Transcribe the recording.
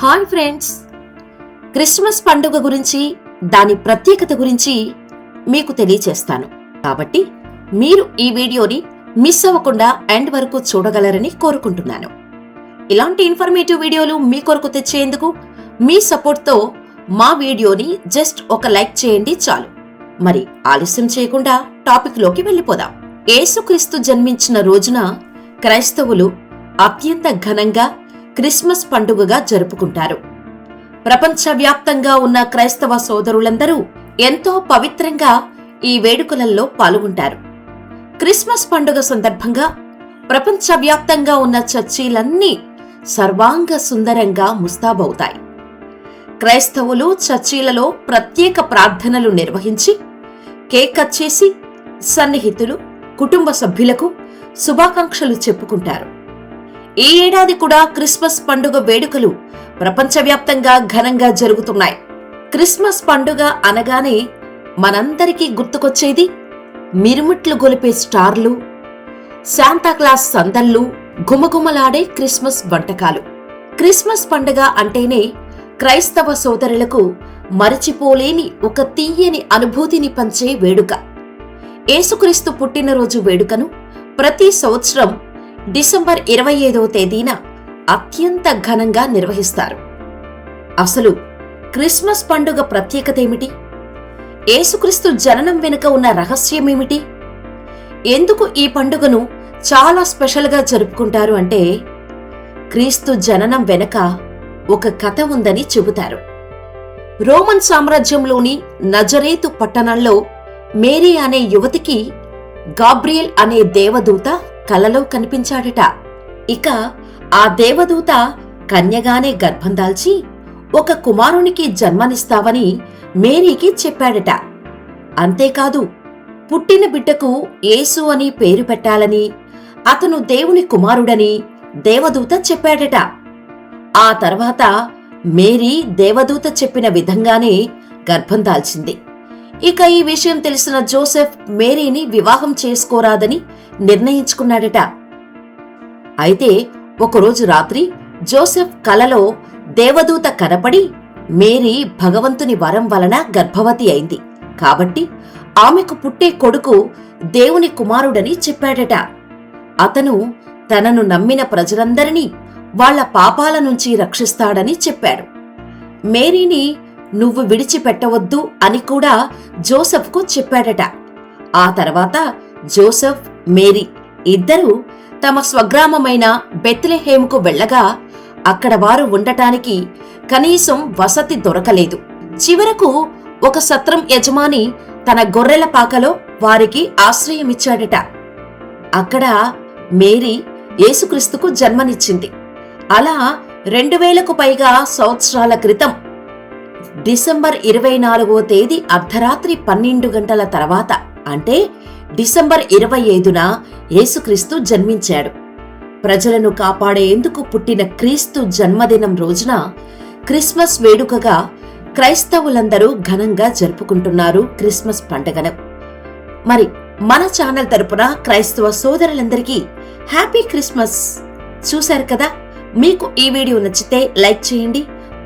Hi friends. Christmas పండుగ గురించి దాని ప్రత్యేకత గురించి మీకు తెలియచేస్తాను. కాబట్టి మీరు ఈ వీడియోని మిస్ అవ్వకుండా ఎండ్ వరకు చూడగలరని కోరుకుంటున్నాను. ఇలాంటి ఇన్ఫర్మేటివ్ వీడియోలు మీ కొరకు తెచ్చేందుకు మీ సపోర్ట్తో మా వీడియోని జస్ట్ ఒక లైక్ చేయండి చాలు. మరి ఆలస్యం చేయకుండా టాపిక్లోకి వెళ్ళిపోదాం. యేసుక్రీస్తు జన్మించిన రోజున క్రైస్తవులు అత్యంత ఘనంగా క్రిస్మస్ పండుగగా జరుపుకుంటారు. ప్రపంచవ్యాప్తంగా ఉన్న క్రైస్తవ సోదరులందరూ ఎంతో పవిత్రంగా ఈ వేడుకలలో పాల్గొంటారు. క్రిస్మస్ పండుగ సందర్భంగా ప్రపంచవ్యాప్తంగా ఉన్న చర్చీలన్నీ సర్వాంగ సుందరంగా ముస్తాబవుతాయి. క్రైస్తవులు చర్చీలలో ప్రత్యేక ప్రార్థనలు నిర్వహించి కేక్ కట్ చేసి సన్నిహితులు కుటుంబ సభ్యులకు శుభాకాంక్షలు చెప్పుకుంటారు. ఈ ఏడాది కూడా క్రిస్మస్ పండుగ వేడుకలు ప్రపంచవ్యాప్తంగా ఘనంగా జరుగుతున్నాయి. క్రిస్మస్ పండుగ అనగానే మనందరికీ గుర్తుకొచ్చేది మిరుమిట్లు గొలిపే స్టార్లు శాంతాక్లాస్ సందళ్ళు గుమగుమలాడే క్రిస్మస్ వంటకాలు. క్రిస్మస్ పండుగ అంటేనే క్రైస్తవ సోదరులకు మరచిపోలేని ఒక తీయని అనుభూతిని పంచే వేడుక. ఏసుక్రీస్తు పుట్టినరోజు వేడుకను ప్రతి సంవత్సరం డిసెంబర్ ఇరవై ఐదవ తేదీన అత్యంత ఘనంగా నిర్వహిస్తారు. అసలు క్రిస్మస్ పండుగ ప్రత్యేకత ఏమిటి? యేసుక్రీస్తు జననం వెనుక ఉన్న రహస్యమేమిటి? ఎందుకు ఈ పండుగను చాలా స్పెషల్గా జరుపుకుంటారు అంటే క్రీస్తు జననం వెనక ఒక కథ ఉందని చెబుతారు. రోమన్ సామ్రాజ్యంలోని నజరేతు పట్టణంలో మేరీ అనే యువతికి గాబ్రియల్ అనే దేవదూత కలలో కనిపించాడట. ఇక ఆ దేవదూత కన్యగానే గర్భం దాల్చి ఒక కుమారునికి జన్మనిస్తావని మేరీకి చెప్పాడట. అంతేకాదు పుట్టిన బిడ్డకు యేసు అని పేరు పెట్టాలని అతను దేవుని కుమారుడని దేవదూత చెప్పాడట. ఆ తర్వాత మేరీ దేవదూత చెప్పిన విధంగానే గర్భం దాల్చింది. ఇక ఈ విషయం తెలిసిన జోసెఫ్ మేరీని వివాహం చేసుకోరాదని నిర్ణయించుకున్నాడట. అయితే ఒకరోజు రాత్రి జోసెఫ్ కలలో దేవదూత కనపడి మేరీ భగవంతుని వరం వలన గర్భవతి అయింది. కాబట్టి ఆమెకు పుట్టే కొడుకు దేవుని కుమారుడని చెప్పాడట. అతను తనను నమ్మిన ప్రజలందరినీ వాళ్ళ పాపాల నుంచి రక్షిస్తాడని చెప్పాడు. మేరీని నువ్వు విడిచిపెట్టవద్దు అని కూడా జోసెఫ్కు చెప్పాడట. ఆ తర్వాత జోసెఫ్ మేరీ ఇద్దరూ తమ స్వగ్రామమైన బెత్లెహేముకు వెళ్ళగా అక్కడ వారు ఉండటానికి కనీసం వసతి దొరకలేదు. చివరకు ఒక సత్రం యజమాని తన గొర్రెల పాకలో వారికి ఆశ్రయమిచ్చాడట. అక్కడ మేరీ యేసుక్రీస్తుకు జన్మనిచ్చింది. అలా రెండు వేలకు పైగా సంవత్సరాల క్రితం డిసెంబర్ ఇరవై నాలుగవ తేదీ అర్ధరాత్రి పన్నెండు గంటల తర్వాత అంటే డిసెంబర్ ఇరవై ఐదున యేసుక్రీస్తు జన్మించాడు. ప్రజలను కాపాడేందుకు పుట్టిన క్రీస్తు జన్మదినం రోజున క్రిస్మస్ వేడుకగా క్రైస్తవులందరూ ఘనంగా జరుపుకుంటున్నారు క్రిస్మస్ పండుగను. మరి మన ఛానల్ తరపున క్రైస్తవ సోదరులందరికీ హ్యాపీ క్రిస్మస్. చూశారు కదా? మీకు ఈ వీడియో నచ్చితే లైక్ చేయండి